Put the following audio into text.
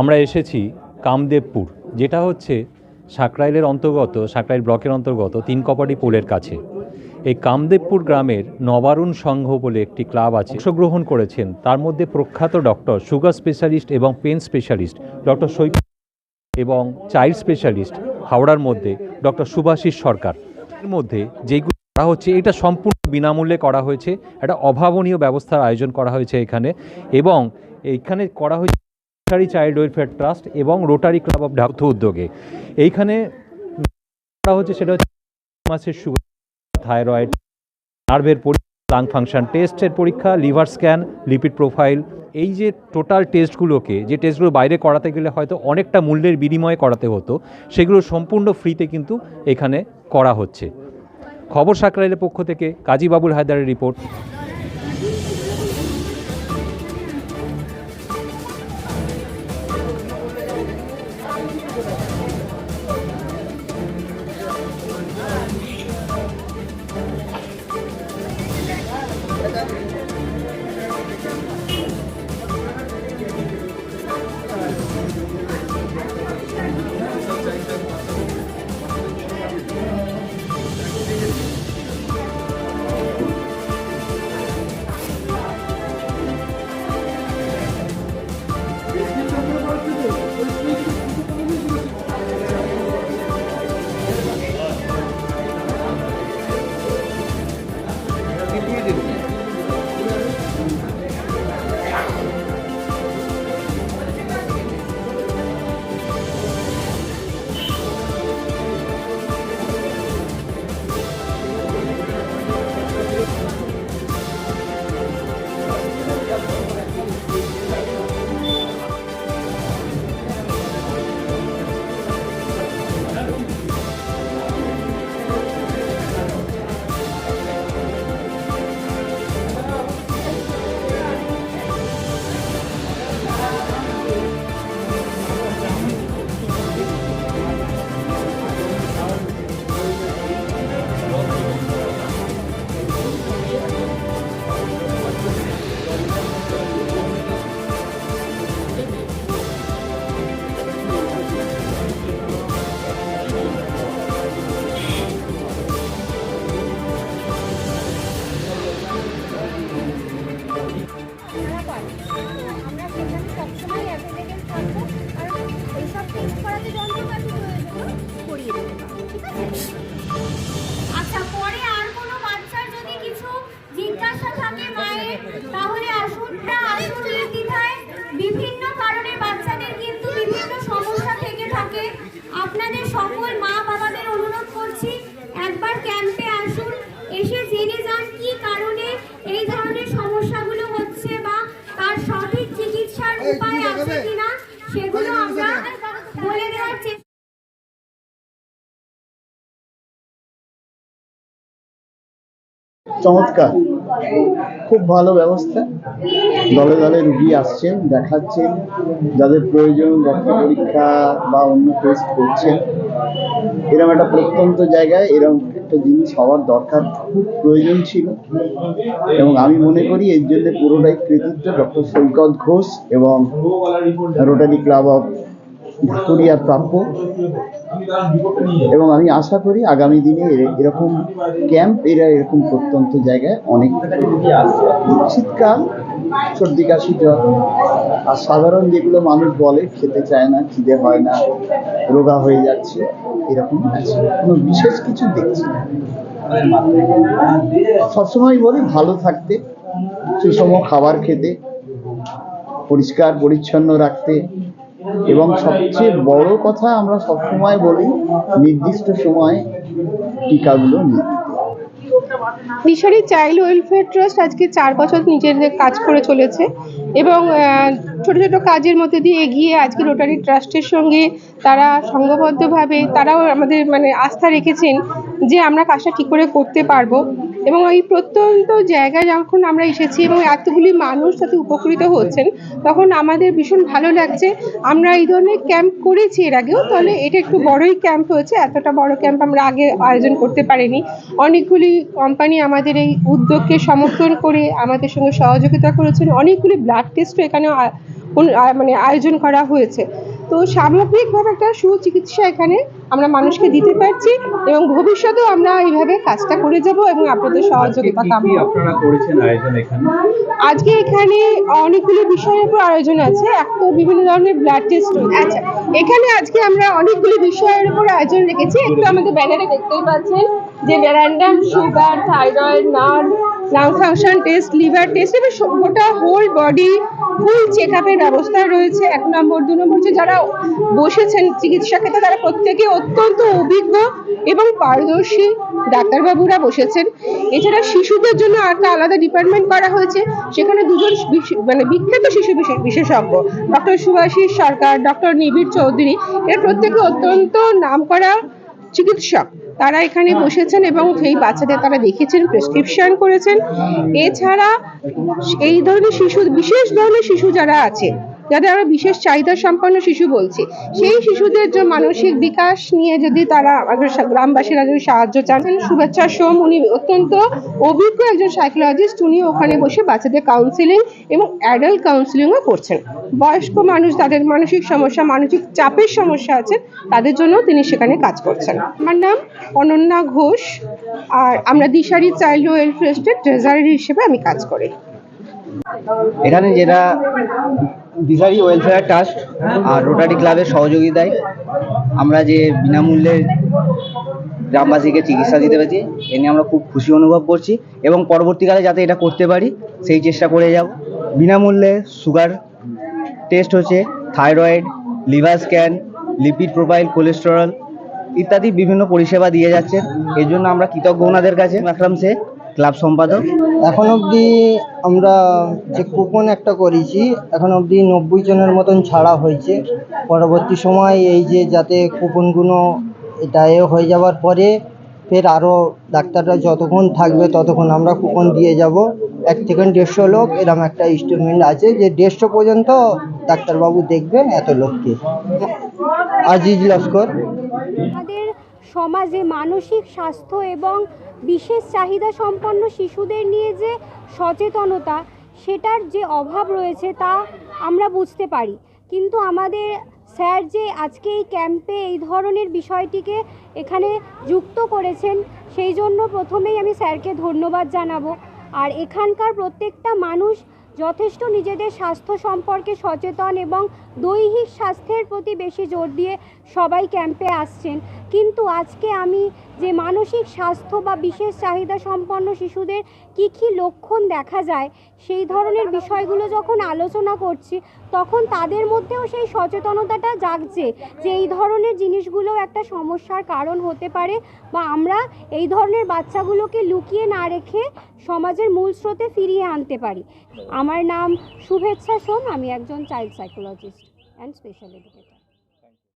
আমরা এসেছি কামদেবপুর, যেটা হচ্ছে সাকরাইলের অন্তর্গত, সাকরাইল ব্লকের অন্তর্গত তিন কপাটি পোলের কাছে। এই কামদেবপুর গ্রামের নবারুণ সংঘ বলে একটি ক্লাব আছে। অংশগ্রহণ করেছেন তার মধ্যে প্রখ্যাত ডক্টর, সুগার স্পেশালিস্ট এবং পেন স্পেশালিস্ট ডক্টর সৈক এবং চাইল্ড স্পেশালিস্ট হাওড়ার মধ্যে ডক্টর সুভাষিস সরকার। এর মধ্যে যেইগুলো করা হচ্ছে, এটা সম্পূর্ণ বিনামূল্যে করা হয়েছে। একটা অভাবনীয় ব্যবস্থার আয়োজন করা হয়েছে এখানে এবং এইখানে করা হয়েছে রোটারি চাইল্ড ওয়েলফেয়ার ট্রাস্ট এবং রোটারি ক্লাব অফ ঢাকথু উদ্যোগে। এইখানে করা হচ্ছে সেটা হচ্ছে মাসের সুগার থাইরয়েড, নার্ভের লাং ফাংশন টেস্টের পরীক্ষা, লিভার স্ক্যান লিপিড প্রোফাইল এই যে টোটাল টেস্টগুলোকে যে টেস্টগুলো বাইরে করাতে গেলে হয়তো অনেকটা মূল্যের বিনিময়ে করাতে হতো, সেগুলো সম্পূর্ণ ফ্রিতে কিন্তু এখানে করা হচ্ছে। খবর সাকরাইলের পক্ষ থেকে কাজী বাবুল হায়দারের রিপোর্ট। ক্যাম্পে আসুন এসে জেনে যান কি কারণে এই ধরনের সমস্যাগুলো হচ্ছে বা তার সঠিক চিকিৎসার উপায় আছে কিনা সেগুলো আমরা বলে দেওয়ার চেষ্টা চমৎকার। খুব ভালো ব্যবস্থা। দলে দলে রুগী আসছেন, দেখাচ্ছেন, যাদের প্রয়োজন রক্ত পরীক্ষা বা অন্য টেস্ট করছেন। এরকম একটা প্রত্যন্ত জায়গায় এরকম একটা জিনিস হওয়ার দরকার খুব প্রয়োজন ছিল। এবং আমি মনে করি এর জন্য পুরোটাই কৃতিত্ব ডক্টর সৈকত ঘোষ এবং রোটারি ক্লাব অফ ঢাকুরিয়ার প্রাপ্য। এবং আমি আশা করি আগামী দিনে এর- এরকম ক্যাম্প, এরা এরকম প্রত্যন্ত জায়গায় অনেক শীতকাল, সর্দি, কাশি, জ্বর, আর সাধারণ যেগুলো মানুষ বলে, খেতে চায় না, খিদে হয় না, রোগা হয়ে যাচ্ছে, এরকম আছে। কোনো বিশেষ কিছু দেখছি না। সবসময় বলি, ভালো থাকতে, সুষম খাবার খেতে, পরিষ্কার, পরিচ্ছন্ন রাখতে এবং সবচেয়ে বড় কথা আমরা সবসময় বলি, নির্দিষ্ট সময়ে টিকাগুলো নিতে দিশারি চাইল্ড ওয়েলফেয়ার ট্রাস্ট আজকে চার বছর নিজের কাজ করে চলেছে এবং ছোট ছোট কাজের মধ্যে দিয়ে এগিয়ে আজকে রোটারি ট্রাস্টের সঙ্গে তারা সংঘবদ্ধভাবে তারাও আমাদের মানে আস্থা রেখেছেন যে আমরা কাজটা ঠিক করে করতে পারব। এবং এই প্রত্যন্ত জায়গায় যখন আমরা এসেছি এবং এতগুলি মানুষ তাতে উপকৃত হচ্ছেন, তখন আমাদের ভীষণ ভালো লাগছে। আমরা এই ধরনের ক্যাম্প করেছি এর আগেও, তাহলে এটা একটু বড়ই ক্যাম্প হয়েছে, এতটা বড় ক্যাম্প আমরা আগে আয়োজন করতে পারিনি। অনেকগুলি কোম্পানি আমাদের এই উদ্যোগকে সমর্থন করে আমাদের সঙ্গে সহযোগিতা করেছেন। অনেকগুলি ব্লাড টেস্টও এখানে মানে আয়োজন করা হয়েছে। তো সামগ্রিকভাবে একটা সুচিকিৎসা এখানে আমরা মানুষকে দিতে পারছি এবং ভবিষ্যতেও আমরা এইভাবে কাজটা করে যাব এবং আপনাদের সহযোগিতা কামনা আপনারা করেছেন আয়োজন এখানে? আজকে এখানে অনেকগুলো বিষয়ের উপর আয়োজন আছে এক তো বিভিন্ন ধরনের ব্লাড টেস্ট আচ্ছা এখানে আজকে আমরা অনেকগুলো বিষয়ের উপর আয়োজন রেখেছি। একটু আমাদের ব্যানারে দেখতেই পাচ্ছেন যে random sugar thyroid nerve lung function test liver test এবং গোটা হোল বডি ফুল চেক আপের ব্যবস্থা রয়েছে। এক নম্বর, দু নম্বর যে যারা বসেছেন চিকিৎসা ক্ষেত্রে, তারা প্রত্যেকে অত্যন্ত অভিজ্ঞ এবং পারদর্শী ডাক্তারবাবুরা বসেছেন। এছাড়া শিশুদের জন্য একটা আলাদা ডিপার্টমেন্ট করা হয়েছে, সেখানে দুজন মানে বিখ্যাত শিশু বিশে- বিশেষজ্ঞ ডক্টর সুভাষিস সরকার ডক্টর নিবিড় চৌধুরী, এর প্রত্যেকে অত্যন্ত নামকরা চিকিৎসক। তারা এখানে বসেছেন এবং সেই বাচ্চাদের তারা দেখেছেন প্রেসক্রিপশন করেছেন। এছাড়া এই ধরনের শিশু, বিশেষ ধরনের শিশু যারা আছে যাদের আমরা বিশেষ চাহিদা সম্পন্ন শিশু বলছি, সেই শিশুদের যে মানসিক বিকাশ নিয়ে যদি তারা আমাদের গ্রামবাসীরা যদি সাহায্য চান শুভেচ্ছা সোম। উনি অত্যন্ত অভিজ্ঞ একজন সাইকোলজিস্ট উনি ওখানে বসে বাচ্চাদের কাউন্সিলিং এবং অ্যাডাল্ট কাউন্সিলিংও করছেন। বয়স্ক মানুষ তাদের মানসিক সমস্যা, মানসিক চাপের সমস্যা আছে, তাদের জন্য তিনি সেখানে কাজ করছেন। আমার নাম অনন্যা ঘোষ। আর আমরা দিশারি চাইল্ড ওয়েলফেয়ার ট্রেজারি হিসেবে আমি কাজ করি। এখানে যেটা দিশারি ওয়েলফেয়ার ট্রাস্ট আর রোটারি ক্লাবের সহযোগিতায় আমরা যে বিনামূল্যে গ্রামবাসীকে চিকিৎসা দিতে পেরেছি, এ নিয়ে আমরা খুব খুশি অনুভব করছি এবং পরবর্তীকালে যাতে এটা করতে পারি, সেই চেষ্টা করে যাব। বিনামূল্যে সুগার টেস্ট হচ্ছে, thyroid, liver scan, lipid profile, cholesterol ইত্যাদি বিভিন্ন পরিষেবা দিয়ে যাচ্ছেন এর জন্য আমরা কৃতজ্ঞ ওনাদের কাছে। আকরাম শেখ ক্লাব সম্পাদক। এখন অবধি আমরা যে কুপন একটা করেছি এখন অবধি নব্বই জনের মতন ছাড়া হয়েছে। পরবর্তী সময় এই যে যাতে কুপনগুলো এটা এ হয়ে যাওয়ার পরে ফের আরও ডাক্তাররা যতক্ষণ থাকবে ততক্ষণ আমরা কুপন দিয়ে যাব। এক থেকে দেড়শো লোক এরকম একটা ইনস্টলমেন্ট আছে যে দেড়শো পর্যন্ত ডাক্তারবাবু দেখবেন এত লোককে। আজিজ লস্কর। আমাদের সমাজে মানসিক স্বাস্থ্য এবং বিশেষ চাহিদা সম্পন্ন শিশুদের নিয়ে যে সচেতনতা, সেটার যে অভাব রয়েছে তা আমরা বুঝতে পারি। কিন্তু আমাদের স্যার যে আজকে এই ক্যাম্পে এই ধরনের বিষয়টিকে এখানে যুক্ত করেছেন, সেই জন্য প্রথমেই আমি স্যারকে ধন্যবাদ জানাব। আর এখানকার প্রত্যেকটা মানুষ যথেষ্ট নিজেদের স্বাস্থ্য সম্পর্কে সচেতন এবং দৈহিক স্বাস্থ্যের প্রতি বেশি জোর দিয়ে সবাই ক্যাম্পে আসছেন। কিন্তু আজকে আমি যে মানসিক স্বাস্থ্য বা বিশেষ চাহিদা সম্পন্ন শিশুদের কী কী লক্ষণ দেখা যায়, সেই ধরনের বিষয়গুলো যখন আলোচনা করছি, তখন তাদের মধ্যেও সেই সচেতনতাটা জাগছে যে এই ধরনের জিনিসগুলো একটা সমস্যার কারণ হতে পারে বা আমরা এই ধরনের বাচ্চাগুলোকে লুকিয়ে না রেখে সমাজের মূল স্রোতে ফিরিয়ে আনতে পারি। আমার নাম শুভেচ্ছা সোম, আমি একজন child psychologist and special educator